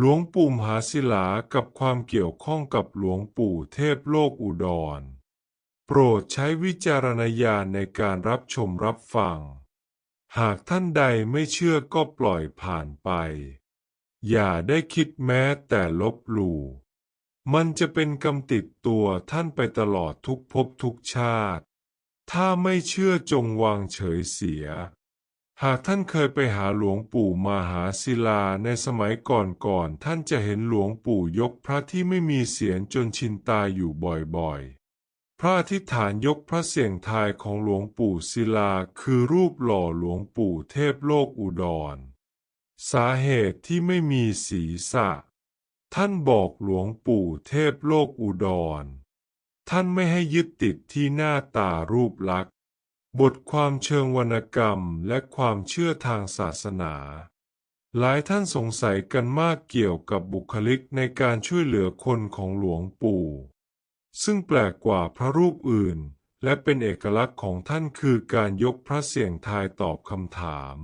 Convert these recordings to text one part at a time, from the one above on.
หลวงปู่มหาศิลากับความเกี่ยวข้องกับหลวงปู่เทพโลกอุดร โปรดใช้วิจารณญาณในการรับชมรับฟัง หากท่านใดไม่เชื่อก็ปล่อยผ่านไป อย่าได้คิดแม้แต่ลบหลู่ มันจะเป็นกรรมติดตัวท่านไปตลอดทุกภพทุกชาติ ถ้าไม่เชื่อจงวางเฉยเสีย หากท่านเคยไปหาหลวงปู่มหาศิลาในสมัยก่อนๆ ท่านจะเห็นหลวงปู่ยกพระที่ไม่มีเสียงจนชินตาอยู่บ่อยๆ พระอธิษฐานยกพระเสียงทายของหลวงปู่ศิลาคือรูปหล่อหลวงปู่เทพโลกอุดร สาเหตุที่ไม่มีศีรษะ ท่านบอกหลวงปู่เทพโลกอุดร ท่านไม่ให้ยึดติดที่หน้าตารูปลักษณ์ บทความเชิงวรรณกรรมและความเชื่อทางศาสนา หลายท่านสงสัยกันมากเกี่ยวกับบุคลิกในการช่วยเหลือคนของหลวงปู่ ซึ่งแปลกกว่าพระรูปอื่น และเป็นเอกลักษณ์ของท่านคือการยกพระเสียงทายตอบคำถาม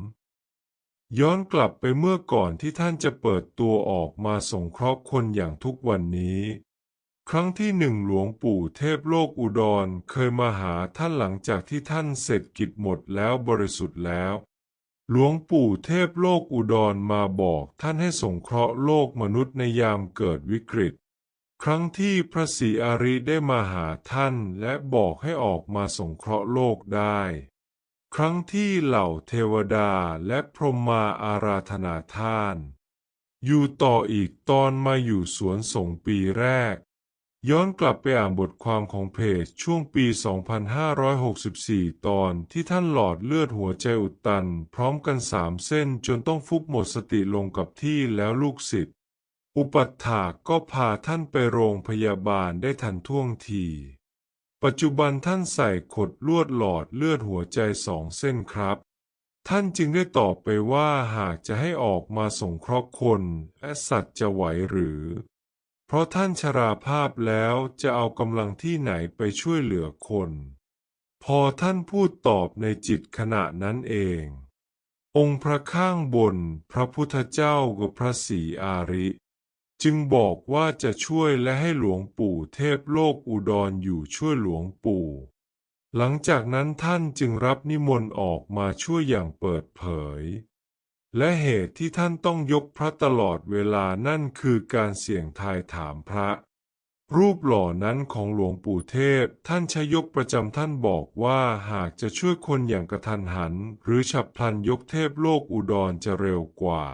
ย้อนกลับไปเมื่อก่อนที่ท่านจะเปิดตัวออกมาสงเคราะห์คนอย่างทุกวันนี้ ครั้งที่หนึ่งหลวงปู่เทพโลกอุดรเคยมาหาท่านหลังจากที่ท่านเสร็จกิจหมดแล้วบริสุทธิ์แล้ว หลวงปู่เทพโลกอุดรมาบอกท่านให้สงเคราะห์โลกมนุษย์ในยามเกิดวิกฤต ครั้งที่พระศรีอาริได้มาหาท่านและบอกให้ออกมาสงเคราะห์โลกได้ ครั้งที่เหล่าเทวดาและพรหมาอาราธนาท่าน อยู่ต่ออีกตอนมาอยู่สวนสงปีแรก ย้อนกลับไปอ่านบทความของเพจช่วงปี 2564 ตอนที่ท่านหลอดเลือดหัวใจอุดตัน พร้อมกันสามเส้นจนต้องฟุบหมดสติลงกับที่แล้วลูกศิษย์ อุปัฏฐากก็พาท่านไปโรงพยาบาลได้ทันท่วงที ปัจจุบันท่านใส่ขดลวดหลอดเลือดหัวใจสองเส้นครับ ท่านจึงได้ตอบไปว่าหากจะให้ออกมาสงเคราะห์คนและสัตว์จะไหวหรือ เพราะท่านชราภาพแล้วจะเอากำลังที่ไหนไปช่วยเหลือคน พอท่านพูดตอบในจิตขณะนั้นเอง องค์พระข้างบนพระพุทธเจ้ากับพระศรีอาริ จึงบอกว่าจะช่วยและให้หลวงปู่เทพโลกอุดรอยู่ช่วยหลวงปู่ หลังจากนั้นท่านจึงรับนิมนต์ออกมาช่วยอย่างเปิดเผย และเหตุที่ท่านต้องยกพระตลอดเวลานั่นคือการเสี่ยงทายถามพระ รูปหล่อนั้นของหลวงปู่เทพ ท่านชยกประจำท่านบอกว่าหากจะช่วยคนอย่างกระทันหัน หรือฉับพลันยกเทพโลกอุดรจะเร็วกว่า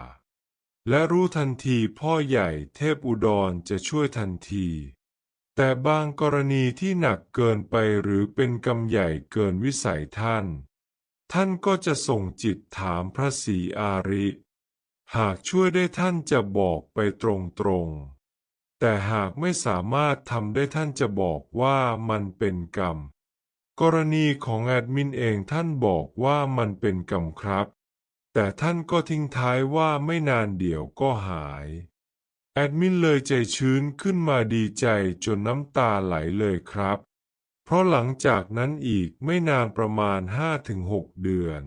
และรู้ทันทีพ่อใหญ่เทพอุดรจะช่วยทันที แต่บางกรณีที่หนักเกินไปหรือเป็นกรรมใหญ่เกินวิสัยท่าน ท่านก็จะส่งจิตถามพระศรีอาริ หากช่วยได้ท่านจะบอกไปตรงๆ แต่หากไม่สามารถทำได้ท่านจะบอกว่ามันเป็นกรรม กรณีของแอดมินเองท่านบอกว่ามันเป็นกรรมครับ แต่ท่านก็ทิ้งท้ายว่าไม่นานเดี๋ยวก็หาย แอดมินเลยใจชื้นขึ้นมาดีใจจนน้ำตาไหลเลยครับ ราะหลังจากนั้นอีกไม่นานประมาณ 5-6 เดือน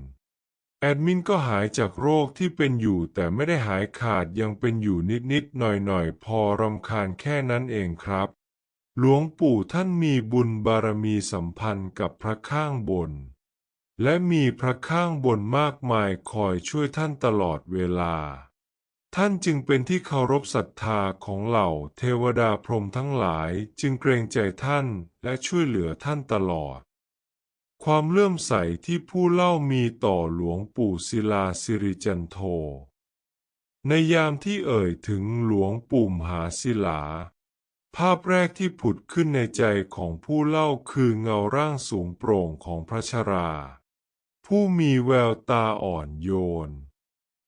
แอดมินก็หายจากโรคที่เป็นอยู่แต่ไม่ได้หายขาดยังเป็นอยู่นิดๆหน่อยๆ พอรำคาญแค่นั้นเองครับ หลวงปู่ท่านมีบุญบารมีสัมพันธ์กับพระข้างบน และมีพระข้างบนมากมายคอยช่วยท่านตลอดเวลา ท่านจึงเป็นที่เคารพศรัทธาของเหล่าเทวดาพรหมทั้งหลายจึงเกรงใจท่านและช่วยเหลือท่านตลอด ความเลื่อมใสที่ผู้เล่ามีต่อหลวงปู่ศิลาสิริจันโท ในยามที่เอ่ยถึงหลวงปู่มหาศิลา ภาพแรกที่ผุดขึ้นในใจของผู้เล่าคือเงาร่างสูงโปร่งของพระชรา ผู้มีแววตาอ่อนโยน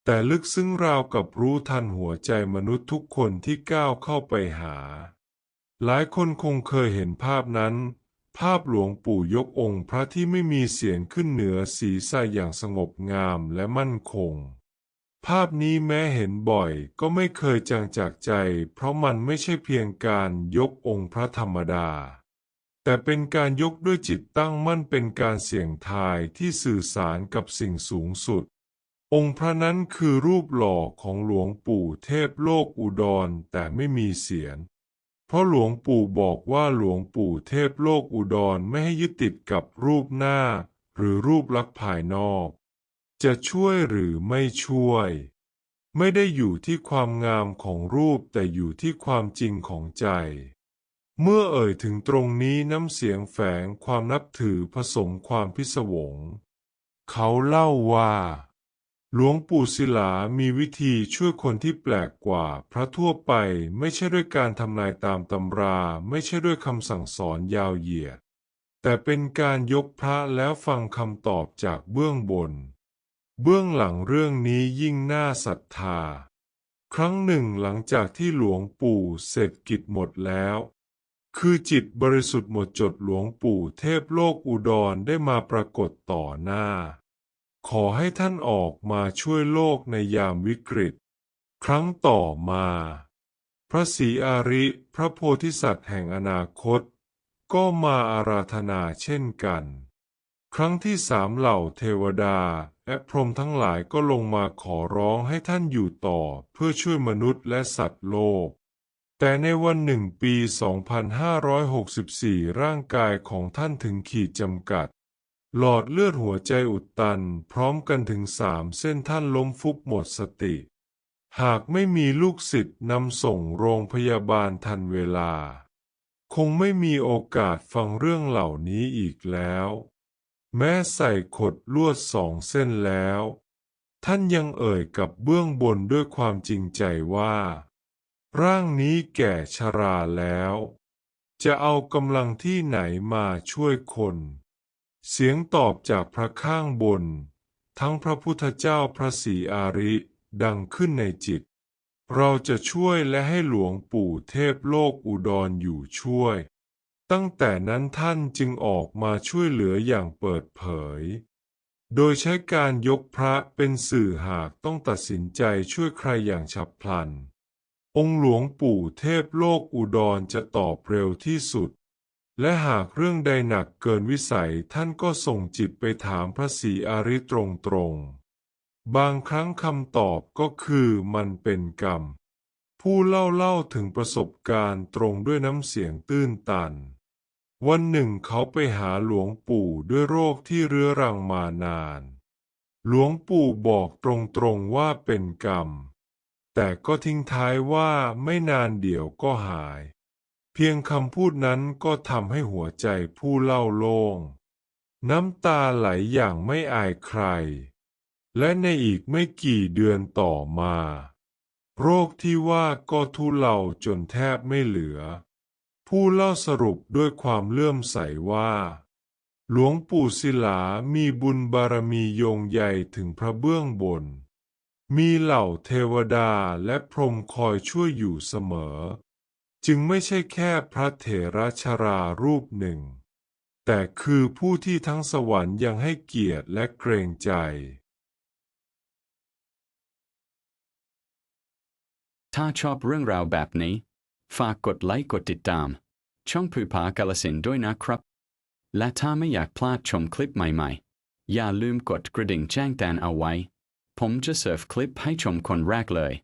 แต่ลึกซึ้งราวกับรู้ทันหัวใจมนุษย์ทุกคนที่ก้าวเข้าไปหา หลายคนคงเคยเห็นภาพนั้น ภาพหลวงปู่ยกองค์พระที่ไม่มีเสียงขึ้นเหนือศีรษะอย่างสงบงามและมั่นคง ภาพนี้แม้เห็นบ่อยก็ไม่เคยจางจากใจ เพราะมันไม่ใช่เพียงการยกองค์พระธรรมดา แต่เป็นการยกด้วยจิตตั้งมั่นเป็นการเสี่ยงทายที่สื่อสารกับสิ่งสูงสุด องค์พระนั้นคือรูปหล่อของหลวงปู่เทพโลกอุดรแต่ไม่มีเสียงเพราะหลวงปู่บอกว่าหลวงปู่เทพโลกอุดรไม่ให้ยึดติดกับรูปหน้า หรือรูปลักษณ์ภายนอก จะช่วยหรือไม่ช่วย ไม่ได้อยู่ที่ความงามของรูปแต่อยู่ที่ความจริงของใจ เมื่อเอ่ยถึงตรงนี้น้ำเสียงแฝงความนับถือผสมความพิศวง เขาเล่าว่า หลวงปู่ศิลามีวิธีช่วยคนที่แปลกกว่าพระทั่วไป ไม่ใช่ด้วยการทำนายตามตำรา ไม่ใช่ด้วยคำสั่งสอนยาวเหยียด แต่เป็นการยกพระแล้วฟังคำตอบจากเบื้องบน เบื้องหลังเรื่องนี้ยิ่งน่าศรัทธา ครั้งหนึ่งหลังจากที่หลวงปู่เสร็จกิจหมดแล้ว คือจิตบริสุทธิ์หมดจดหลวงปู่เทพโลกอุดรได้มาปรากฏต่อหน้า ขอให้ท่านออกมาช่วยโลกในยามวิกฤต ครั้งต่อมา พระศรีอาริ พระโพธิสัตว์แห่งอนาคต ก็มาอาราธนาเช่นกัน ครั้งที่สามเหล่าเทวดาและพรหมทั้งหลายก็ลงมาขอร้องให้ท่านอยู่ต่อเพื่อช่วยมนุษย์และสัตว์โลก แต่ในวันหนึ่งปี 2564 ร่างกายของท่านถึงขีดจำกัด หลอดเลือดหัวใจอุดตันพร้อมกันถึงสามเส้นท่านล้มฟุบหมดสติ หากไม่มีลูกศิษย์นำส่งโรงพยาบาลทันเวลา คงไม่มีโอกาสฟังเรื่องเหล่านี้อีกแล้ว แม้ใส่ขดลวดสองเส้นแล้ว ท่านยังเอ่ยกับเบื้องบนด้วยความจริงใจว่า ร่างนี้แก่ชราแล้ว จะเอากำลังที่ไหนมาช่วยคน เสียงตอบจากพระข้างบน ทั้งพระพุทธเจ้าพระศรีอาริ ดังขึ้นในจิต เราจะช่วยและให้หลวงปู่เทพโลกอุดรอยู่ช่วย ตั้งแต่นั้นท่านจึงออกมาช่วยเหลืออย่างเปิดเผย โดยใช้การยกพระเป็นสื่อหากต้องตัดสินใจช่วยใครอย่างฉับพลัน องค์หลวงปู่เทพโลกอุดรจะตอบเร็วที่สุด และหากเรื่องใดหนักเกินวิสัยท่านก็ส่งจิตไปถามพระศรีอาริตรงๆ บางครั้งคำตอบก็คือมันเป็นกรรม ผู้เล่าเล่าถึงประสบการณ์ตรงด้วยน้ำเสียงตื้นตัน วันหนึ่งเขาไปหาหลวงปู่ด้วยโรคที่เรื้อรังมานาน หลวงปู่บอกตรงๆว่าเป็นกรรม แต่ก็ทิ้งท้ายว่าไม่นานเดี๋ยวก็หาย เพียงคำพูดนั้นก็ทำให้หัวใจผู้เล่าโล่ง น้ำตาไหลอย่างไม่อายใคร และในอีกไม่กี่เดือนต่อมา โรคที่ว่าก็ทุเลาจนแทบไม่เหลือ ผู้เล่าสรุปด้วยความเลื่อมใสว่า หลวงปู่ศิลามีบุญบารมีโยงใหญ่ถึงพระเบื้องบน มีเหล่าเทวดาและพรหมคอยช่วยอยู่เสมอ จึงไม่ใช่แค่พระเถระชรารูปหนึ่ง แต่คือผู้ที่ทั้งสวรรค์ยังให้เกียรติและเกรงใจ ถ้าชอบเรื่องราวแบบนี้ ฝากกดไลค์กดติดตาม ช่องผูผากาลสินด้วยนะครับ และถ้าไม่อยากพลาดชมคลิปใหม่ๆ อย่าลืมกดกระดิ่งแจ้งเตือนเอาไว้ ผมจะเสิร์ฟคลิปให้ชมคนแรกเลย